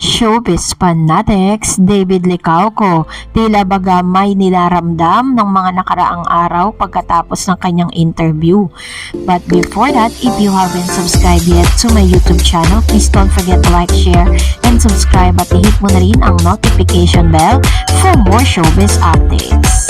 Showbiz fanatics, David Licauco, tila baga may nilaramdam ng mga nakaraang araw pagkatapos ng kanyang interview. But before that, if you haven't subscribed yet to my YouTube channel, please don't forget to like, share, and subscribe at i-hit mo na rin ang notification bell for more showbiz updates.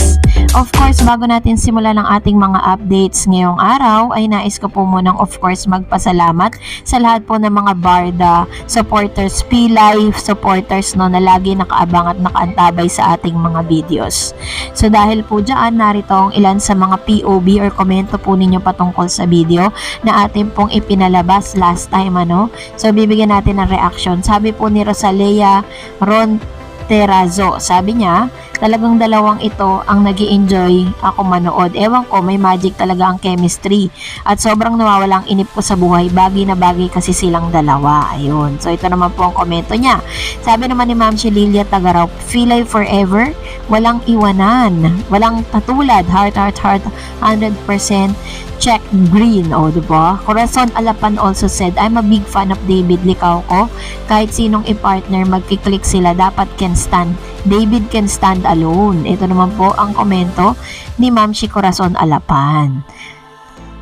Of course, bago natin simulan ang ating mga updates ngayong araw, ay nais ko po munang of course magpasalamat sa lahat po ng mga Barda supporters, P-Life supporters no, na lagi nakaabang at nakaantabay sa ating mga videos. So dahil po dyan, narito ang ilan sa mga POV or komento po ninyo patungkol sa video na atin pong ipinalabas last time ano. So bibigyan natin ng reaction. Sabi po ni Rosalia Ron Terazo, sabi niya, talagang dalawang ito ang nag enjoy ako manood. Ewan ko, may magic talaga ang chemistry. At sobrang nawawalang inip ko sa buhay. Bagay na bagay kasi silang dalawa. Ayun. So, ito naman po ang komento niya. Sabi naman ni Ma'am Shelilia Tagaraw, Feel I forever, walang iwanan. Walang tatulad. Heart, heart, heart, 100% check green. O, diba? Corazon Alapan also said, I'm a big fan of David Licauco. Kahit sinong i-partner, magkiklik sila, dapat can stand. David can stand alone. Ito naman po ang komento ni Ma'am Shi Corazon Alapan.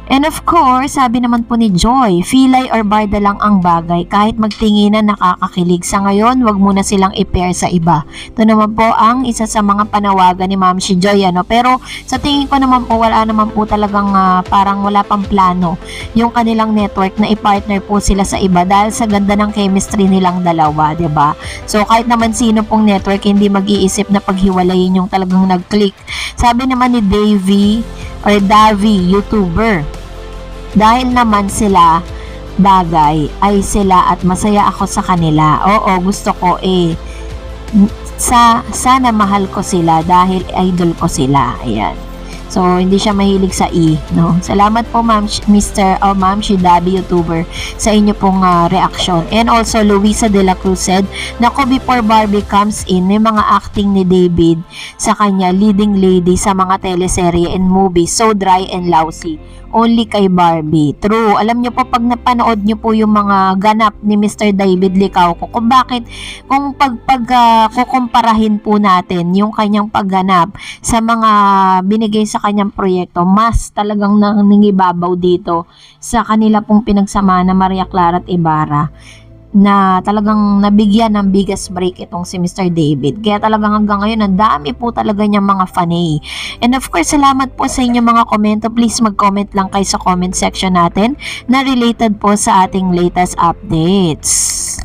And of course, sabi naman po ni Joy, filay or barda lang ang bagay kahit magtinginan nakakakilig. Sa ngayon, wag muna silang i-pair sa iba. Ito naman po ang isa sa mga panawagan ni Ma'am si Joy. Ano? Pero sa tingin ko naman po, wala naman po talagang ah, parang wala pang plano yung kanilang network na i-partner po sila sa iba dahil sa ganda ng chemistry nilang dalawa, ba? So kahit naman sino pong network hindi mag-iisip na paghiwalayin yung talagang nag-click. Sabi naman ni Davey or Davi, YouTuber, dahil naman sila bagay ay sila at masaya ako sa kanila. Oo, gusto ko eh sa sana mahal ko sila dahil idol ko sila. Ayan. So, hindi siya mahilig sa E, no? Salamat po, Ma'am, Mr. o Ma'am Shidabi YouTuber sa inyo pong ah, reaction. And also, Luisa De La Cruz said, Nako, before Barbie comes in, may mga acting ni David sa kanya, leading lady sa mga teleserye and movies, so dry and lousy. Only kay Barbie. True. Alam niyo po, pag napanood niyo po yung mga ganap ni Mr. David Licauco, kung bakit, kung pag, pag ah, kukumparahin po natin yung kanyang pagganap sa mga binigay sa kanyang proyekto, mas talagang nangingibabaw dito sa kanila pong pinagsama na Maria Clara at Ibarra na talagang nabigyan ng biggest break itong si Mr. David. Kaya talagang hanggang ngayon, ang dami po talaga niyang mga fanay. And of course, salamat po sa inyong mga komento. Please mag-comment lang kayo sa comment section natin na related po sa ating latest updates.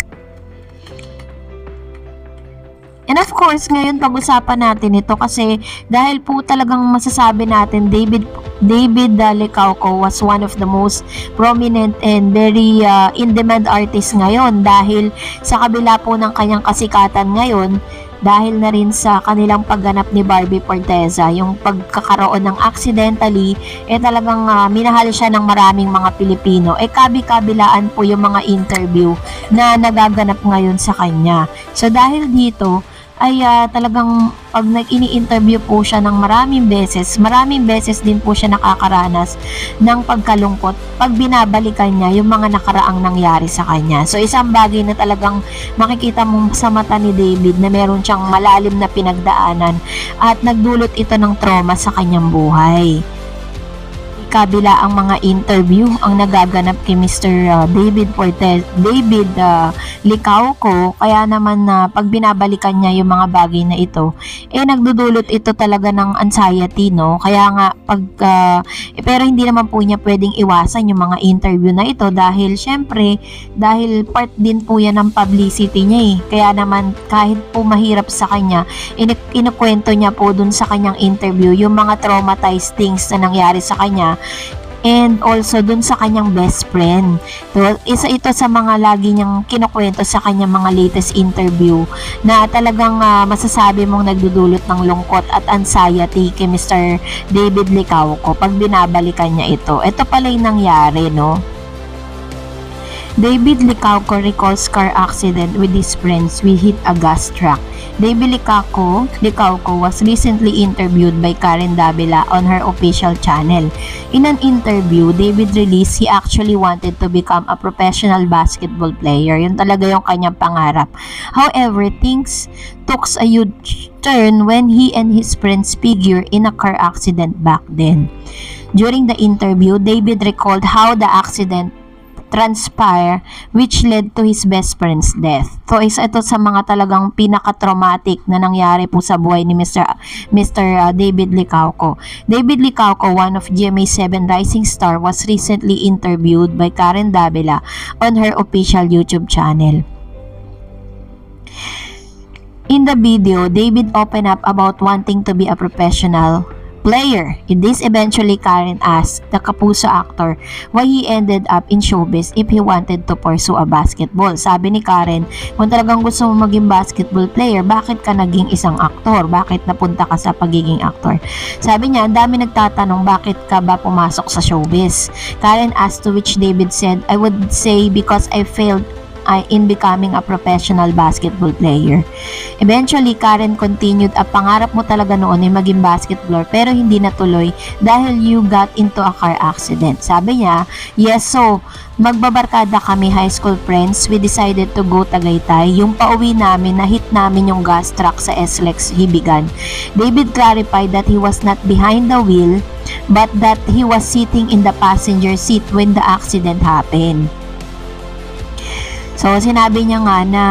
And of course, ngayon pag-usapan natin ito kasi dahil po talagang masasabi natin David David uh, Licauco was one of the most prominent and very uh, in-demand artist ngayon dahil sa kabila po ng kanyang kasikatan ngayon dahil na rin sa kanilang pagganap ni Barbie Forteza, yung pagkakaroon ng accidentally, eh talagang ah, minahal siya ng maraming mga Pilipino. Eh kabi-kabilaan po yung mga interview na nagaganap ngayon sa kanya. So dahil dito, ay ah, talagang pag nag-ini-interview po siya ng maraming beses, maraming beses din po siya nakakaranas ng pagkalungkot pag binabalikan niya yung mga nakaraang nangyari sa kanya. So isang bagay na talagang makikita mo sa mata ni David na meron siyang malalim na pinagdaanan at nagdulot ito ng trauma sa kanyang buhay kabila ang mga interview ang nagaganap kay Mr. uh, David Fortes, David uh, Licauco, kaya naman na pag binabalikan niya yung mga bagay na ito, eh nagdudulot ito talaga ng anxiety, no? Kaya nga pag uh, eh, pero hindi naman po niya pwedeng iwasan yung mga interview na ito dahil syempre dahil part din po yan ng publicity niya eh. Kaya naman kahit po mahirap sa kanya, in- inukwento niya po dun sa kanyang interview yung mga traumatized things na nangyari sa kanya and also dun sa kanyang best friend. So, isa ito sa mga lagi niyang kinukwento sa kanyang mga latest interview na talagang ah, masasabi mong nagdudulot ng lungkot at anxiety kay Mr. David Licauco pag binabalikan niya ito. Ito pala yung nangyari, no? David Licauco recalls car accident with his friends we hit a gas truck. David Licauco, Licauco was recently interviewed by Karen Davila on her official channel. In an interview, David released he actually wanted to become a professional basketball player. Yun talaga yung kanyang pangarap. However, things took a huge turn when he and his friends figure in a car accident back then. During the interview, David recalled how the accident transpire which led to his best friend's death. So isa ito sa mga talagang pinaka-traumatic na nangyari po sa buhay ni Mr. Mr. uh, David Licauco. David Licauco, one of GMA7 Rising Star, was recently interviewed by Karen Davila on her official YouTube channel. In the video, David opened up about wanting to be a professional player. In this, eventually Karen asked the Kapuso actor why he ended up in showbiz if he wanted to pursue a basketball. Sabi ni Karen, kung talagang gusto mo maging basketball player, bakit ka naging isang aktor? Bakit napunta ka sa pagiging aktor? Sabi niya, ang dami nagtatanong bakit ka ba pumasok sa showbiz? Karen asked to which David said, I would say because I failed in becoming a professional basketball player. Eventually, Karen continued, ang pangarap mo talaga noon ay maging basketballer pero hindi natuloy dahil you got into a car accident. Sabi niya, yes, so magbabarkada kami high school friends. We decided to go Tagaytay. Yung pauwi namin, na-hit namin yung gas truck sa SLEX Hibigan. David clarified that he was not behind the wheel but that he was sitting in the passenger seat when the accident happened. So, sinabi niya nga na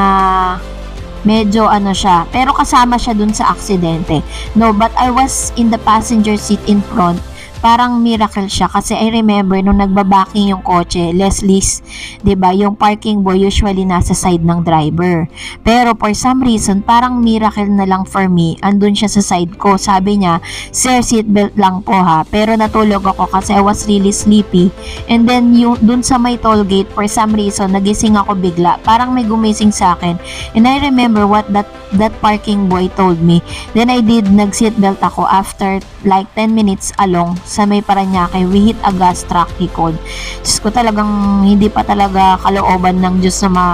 medyo ano siya, pero kasama siya dun sa aksidente. No, but I was in the passenger seat in front. Parang miracle siya kasi I remember nung nagbabaking yung kotse, Leslie's, 'di ba? Yung parking boy usually nasa side ng driver. Pero for some reason, parang miracle na lang for me. Andun siya sa side ko. Sabi niya, "Sir, seatbelt lang po ha." Pero natulog ako kasi I was really sleepy. And then yung dun sa may toll gate, for some reason, nagising ako bigla. Parang may gumising sa akin. And I remember what that that parking boy told me. Then I did nag-seatbelt ako after like 10 minutes along sa may Paranaque. We hit a gas truck, he called. Diyos ko talagang hindi pa talaga kalooban ng Diyos na ma,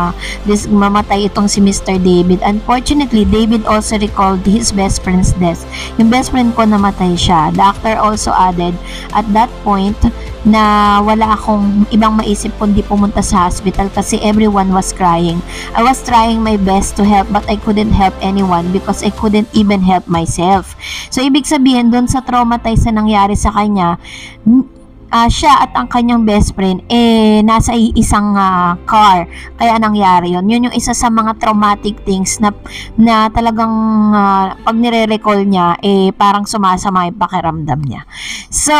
this, mamatay itong si Mr. David. Unfortunately, David also recalled his best friend's death. Yung best friend ko namatay siya. The actor also added, at that point, na wala akong ibang maisip kundi pumunta sa hospital kasi everyone was crying. I was trying my best to help but I couldn't help anyone because I couldn't even help myself. So, ibig sabihin, doon sa traumatized na nangyari sa kanya, ah, siya at ang kanyang best friend eh nasa isang ah, car kaya nangyari yon yun yung isa sa mga traumatic things na na talagang ah, pag nire-recall niya eh parang sumasama yung pakiramdam niya so